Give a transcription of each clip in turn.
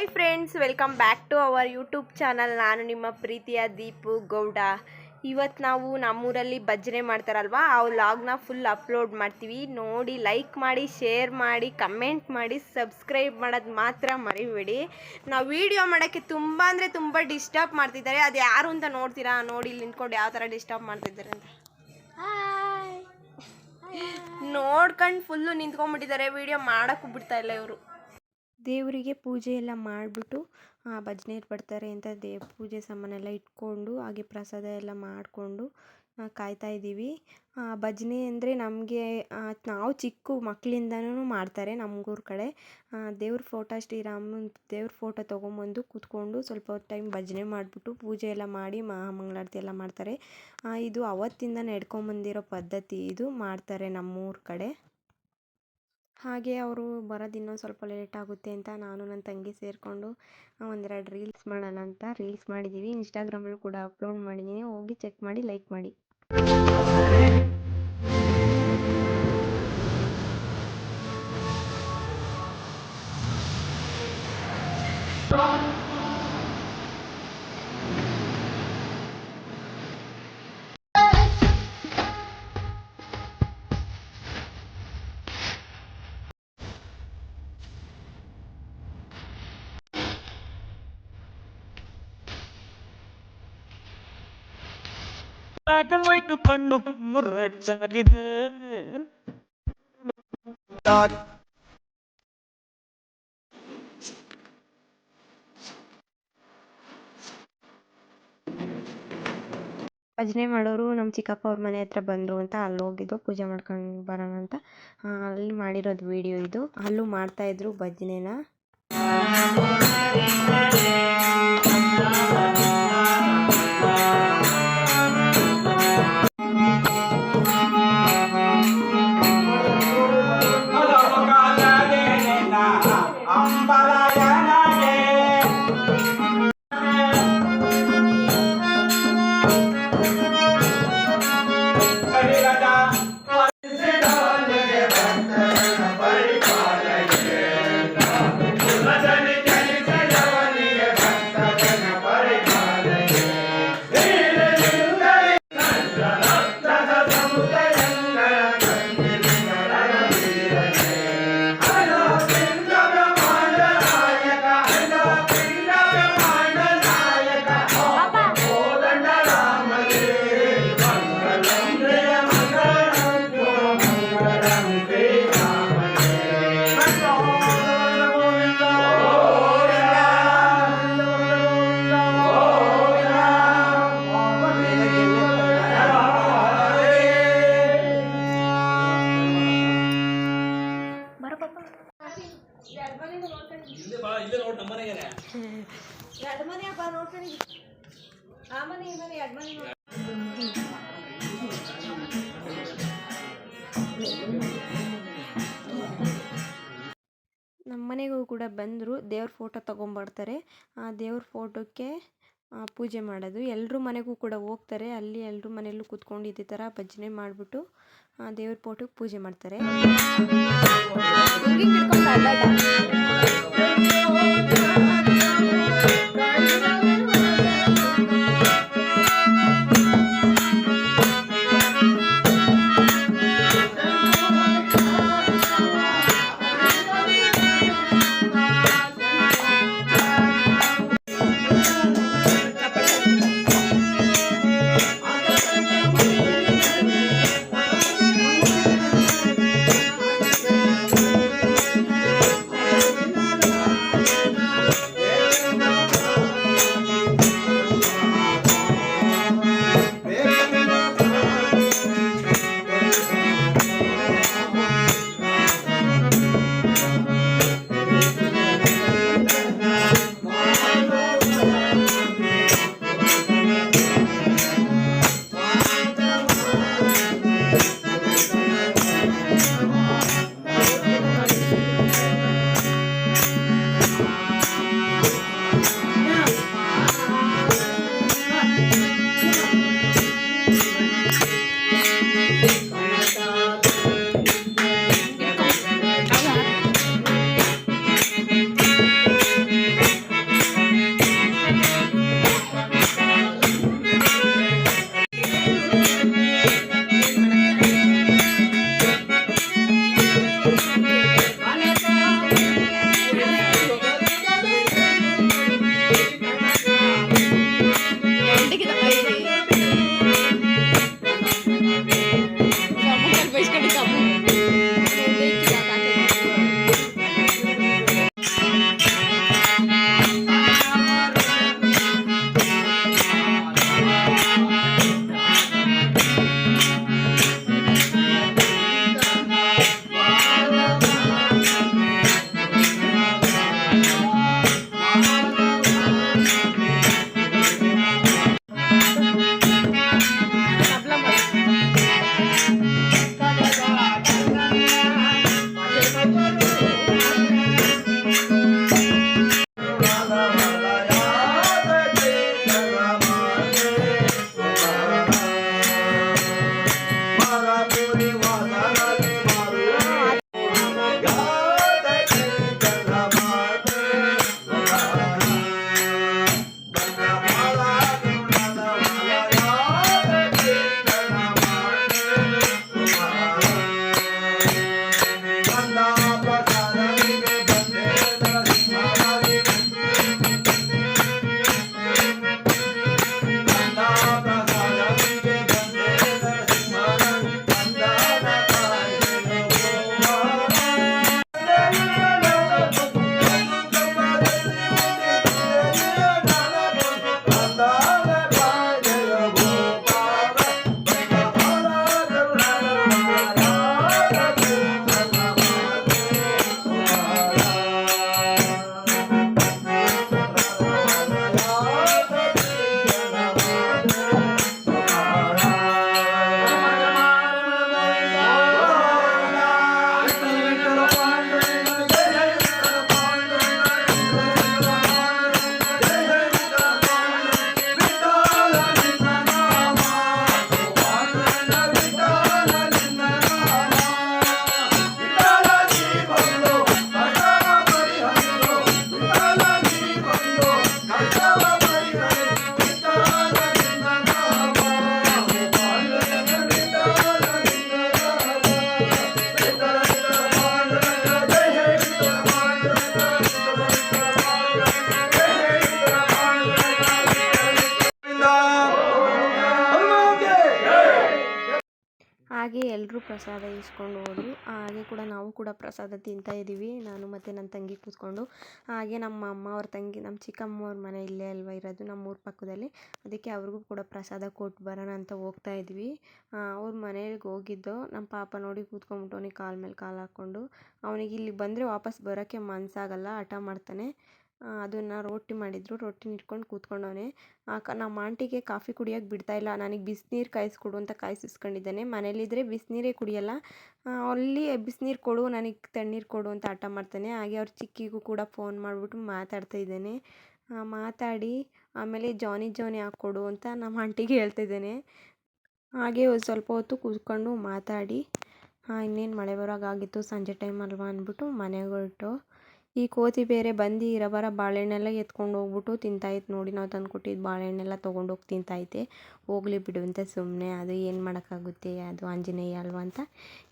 Hi friends welcome back to our YouTube channel ನಾನು ನಿಮ್ಮ ಪ್ರೀತಿಯ ದೀಪು ಗೌಡ. ಇವತ್ತು ನಾವು ನಮ್ಮೂರಲ್ಲಿ ಭಜನೆ ಮಾಡ್ತಾರಲ್ವಾ? ಆ ವ್ಲಾಗ್ನ ಫುಲ್ ಅಪ್ಲೋಡ್ ಮಾಡ್ತೀವಿ. ನೋಡಿ ಲೈಕ್ ಮಾಡಿ ಶೇರ್ ಮಾಡಿ ಕಮೆಂಟ್ ಮಾಡಿ ಸಬ್ಸ್ಕ್ರೈಬ್ ಮಾಡೋದು ಮಾತ್ರ ಮರಿಬೇಡಿ. ನಾವು ವೀಡಿಯೋ ಮಾಡೋಕ್ಕೆ ತುಂಬ ಅಂದರೆ ತುಂಬ ಡಿಸ್ಟರ್ಬ್ ಮಾಡ್ತಿದ್ದಾರೆ. ಅದು ಯಾರು ಅಂತ ನೋಡ್ತೀರಾ? ನೋಡಿ ಇಲ್ಲಿ ನಿಂತ್ಕೊಂಡು ಯಾವ ಥರ ಡಿಸ್ಟರ್ಬ್ ಮಾಡ್ತಿದ್ದಾರೆ ಅಂತ. ನೋಡ್ಕೊಂಡು ಫುಲ್ಲು ನಿಂತ್ಕೊಂಡ್ಬಿಟ್ಟಿದ್ದಾರೆ. ವೀಡಿಯೋ ಮಾಡೋಕ್ಕೂ ಬಿಡ್ತಾ ಇಲ್ಲ ಇವರು. ದೇವರಿಗೆ ಪೂಜೆ ಎಲ್ಲ ಮಾಡಿಬಿಟ್ಟು ಭಜನೆ ಬರ್ತಾರೆ ಅಂತ ದೇ, ಪೂಜೆ ಸಾಮಾನೆಲ್ಲ ಇಟ್ಕೊಂಡು, ಹಾಗೆ ಪ್ರಸಾದ ಎಲ್ಲ ಮಾಡಿಕೊಂಡು ಕಾಯ್ತಾ ಇದ್ದೀವಿ. ಭಜನೆ ಅಂದರೆ ನಮಗೆ ನಾವು ಚಿಕ್ಕ ಮಕ್ಕಳಿಂದನೂ ಮಾಡ್ತಾರೆ ನಮ್ಮೂರ ಕಡೆ. ದೇವ್ರ ಫೋಟೋ, ಶ್ರೀರಾಮನ ದೇವ್ರ ಫೋಟೋ ತೊಗೊಂಬಂದು ಕೂತ್ಕೊಂಡು ಸ್ವಲ್ಪ ಹೊತ್ತು ಟೈಮ್ ಭಜನೆ ಮಾಡಿಬಿಟ್ಟು ಪೂಜೆ ಎಲ್ಲ ಮಾಡಿ, ಮಹಾಮಂಗಳಾರತಿ ಎಲ್ಲ ಮಾಡ್ತಾರೆ. ಇದು ಅವತ್ತಿಂದ ನಡ್ಕೊಂಬಂದಿರೋ ಪದ್ಧತಿ, ಇದು ಮಾಡ್ತಾರೆ ನಮ್ಮೂರ ಕಡೆ. ಹಾಗೆ ಅವರು ಬರೋದು ಇನ್ನೊಂದು ಸ್ವಲ್ಪ ಲೇಟ್ ಆಗುತ್ತೆ ಅಂತ ನಾನು ನನ್ನ ತಂಗಿ ಸೇರಿಕೊಂಡು ಒಂದೆರಡು ರೀಲ್ಸ್ ಮಾಡೋಣ ಅಂತ ರೀಲ್ಸ್ ಮಾಡಿದ್ದೀವಿ ಇನ್ಸ್ಟಾಗ್ರಾಮಲ್ಲೂ ಕೂಡ ಅಪ್ಲೋಡ್ ಮಾಡಿದ್ದೀನಿ ಹೋಗಿ ಚೆಕ್ ಮಾಡಿ ಲೈಕ್ ಮಾಡಿ. Black white ಕಣ್ಣು ಮುರ್ರೆಚ್ಚಾಗಿದೆ ಭಜನೆ ಮಾಡೋರು ನಮ್ಮ ಚಿಕ್ಕಪ್ಪ ಅವ್ರ ಮನೆ ಹತ್ರ ಬಂದರು ಅಂತ ಅಲ್ಲಿ ಹೋಗಿದ್ದು, ಪೂಜೆ ಮಾಡ್ಕೊಂಡು ಬರೋಣ ಅಂತ. ಅಲ್ಲಿ ಮಾಡಿರೋದು ವಿಡಿಯೋ ಇದು. ಅಲ್ಲೂ ನಮ್ಮ ಮನೆಗೂ ಕೂಡ ಬಂದರು, ದೇವ್ರ ಫೋಟೋ ತೊಗೊಂಬರ್ತಾರೆ. ಆ ದೇವ್ರ ಫೋಟೋಕ್ಕೆ ಪೂಜೆ ಮಾಡೋದು. ಎಲ್ಲರೂ ಮನೆಗೂ ಕೂಡ ಹೋಗ್ತಾರೆ. ಅಲ್ಲಿ ಎಲ್ಲರೂ ಮನೆಯಲ್ಲೂ ಕೂತ್ಕೊಂಡು ಇದೇ ಥರ ಭಜನೆ ಮಾಡಿಬಿಟ್ಟು ದೇವ್ರ ಫೋಟೋ ಪೂಜೆ ಮಾಡ್ತಾರೆ. ಪ್ರಸಾದ ಇಸ್ಕೊಂಡು ಹೋದರು. ಹಾಗೆ ಕೂಡ ನಾವು ಕೂಡ ಪ್ರಸಾದ ತಿಂತಾ ಇದ್ದೀವಿ ನಾನು ಮತ್ತು ನನ್ನ ತಂಗಿ ಕೂತ್ಕೊಂಡು. ಹಾಗೆ ನಮ್ಮ ಅಮ್ಮ ಅವ್ರ ತಂಗಿ, ನಮ್ಮ ಚಿಕ್ಕಮ್ಮ ಅವ್ರ ಮನೆ ಇಲ್ಲೇ ಅಲ್ವಾ ಇರೋದು ನಮ್ಮ ಊರ ಪಕ್ಕದಲ್ಲಿ. ಅದಕ್ಕೆ ಅವ್ರಿಗೂ ಕೂಡ ಪ್ರಸಾದ ಕೊಟ್ಟು ಬರೋಣ ಅಂತ ಹೋಗ್ತಾ ಇದ್ವಿ. ಅವ್ರ ಮನೆಗೆ ಹೋಗಿದ್ದು ನಮ್ಮ ಪಾಪ ನೋಡಿ ಕೂತ್ಕೊಂಡ್ಬಿಟ್ಟು ಅವ್ನಿಗೆ ಕಾಲ ಮೇಲೆ ಕಾಲು ಹಾಕ್ಕೊಂಡು ಅವನಿಗೆ ಇಲ್ಲಿ ಬಂದರೆ ವಾಪಸ್ ಬರೋಕ್ಕೆ ಮನಸ್ಸಾಗಲ್ಲ ಹಠ ಮಾಡ್ತಾನೆ. ಅದನ್ನು ರೊಟ್ಟಿ ಮಾಡಿದ್ರು. ರೊಟ್ಟಿನ ಇಟ್ಕೊಂಡು ಕೂತ್ಕೊಂಡವನೆ. ಆಕ ನಮ್ಮ ಆಂಟಿಗೆ ಕಾಫಿ ಕುಡಿಯೋಕೆ ಬಿಡ್ತಾ ಇಲ್ಲ. ನನಗೆ ಬಿಸಿನೀರು ಕಾಯಿಸ್ಕೊಡು ಅಂತ ಕಾಯಿಸಿಸ್ಕೊಂಡಿದ್ದಾನೆ. ಮನೇಲಿದ್ದರೆ ಬಿಸಿನೀರೇ ಕುಡಿಯೋಲ್ಲ. ಅಲ್ಲಿ ಬಿಸಿನೀರು ಕೊಡು, ನನಗೆ ತಣ್ಣೀರು ಕೊಡು ಅಂತ ಹಠ ಮಾಡ್ತಾನೆ. ಹಾಗೆ ಅವ್ರ ಚಿಕ್ಕಿಗೂ ಕೂಡ ಫೋನ್ ಮಾಡಿಬಿಟ್ಟು ಮಾತಾಡ್ತಾ ಇದ್ದಾನೆ. ಮಾತಾಡಿ ಆಮೇಲೆ ಜಾನಿ ಜಾನಿ ಹಾಕ್ಕೊಡು ಅಂತ ನಮ್ಮ ಆಂಟಿಗೆ ಹೇಳ್ತಾ ಇದ್ದಾನೆ. ಹಾಗೆ ಸ್ವಲ್ಪ ಹೊತ್ತು ಕೂತ್ಕೊಂಡು ಮಾತಾಡಿ. ಇನ್ನೇನು ಮಳೆ ಬರೋಗಾಗಿತ್ತು ಸಂಜೆ ಟೈಮ್ ಅಲ್ವಾ ಅಂದ್ಬಿಟ್ಟು ಮನೆಗೆ ಹೊರಟು. ಈ ಕೋತಿ ಬೇರೆ ಬಂದು ಇರೋಬರ ಬಾಳೆಹಣ್ಣೆಲ್ಲ ಎತ್ಕೊಂಡು ಹೋಗ್ಬಿಟ್ಟು ತಿಂತಾಯಿತ್ತು ನೋಡಿ. ನಾವು ತಂದುಕೊಟ್ಟಿದ್ದು ಬಾಳೆಹಣ್ಣೆಲ್ಲ ತೊಗೊಂಡೋಗಿ ತಿಂತಾಯ್ತೆ. ಹೋಗಲಿ ಬಿಡು ಅಂತ ಸುಮ್ಮನೆ ಅದು ಏನು ಮಾಡೋಕ್ಕಾಗುತ್ತೆ, ಅದು ಆಂಜನೇಯ ಅಲ್ವಾ ಅಂತ.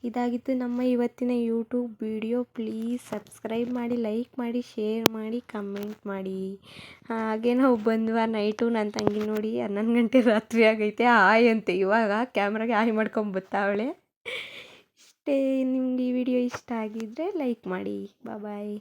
ಇದಾಗಿತ್ತು ನಮ್ಮ ಇವತ್ತಿನ ಯೂಟ್ಯೂಬ್ ವಿಡಿಯೋ. ಪ್ಲೀಸ್ ಸಬ್ಸ್ಕ್ರೈಬ್ ಮಾಡಿ, ಲೈಕ್ ಮಾಡಿ, ಶೇರ್ ಮಾಡಿ, ಕಮೆಂಟ್ ಮಾಡಿ. ಹಾಗೆ ನಾವು ಬಂದ್ವಾ ನೈಟು ನನ್ನ ತಂಗಿ ನೋಡಿ ಹನ್ನೊಂದು ಗಂಟೆ ರಾತ್ರಿ ಆಗೈತೆ. ಹಾಯ್ ಅಂತೆ. ಇವಾಗ ಕ್ಯಾಮ್ರಾಗೆ ಹಾಯ್ ಮಾಡ್ಕೊಂಡು ಬರ್ತಾವಳೆ. ಇಷ್ಟೇ. ನಿಮ್ಗೆ ಈ ವಿಡಿಯೋ ಇಷ್ಟ ಆಗಿದ್ದರೆ ಲೈಕ್ ಮಾಡಿ. ಬಾಯ್.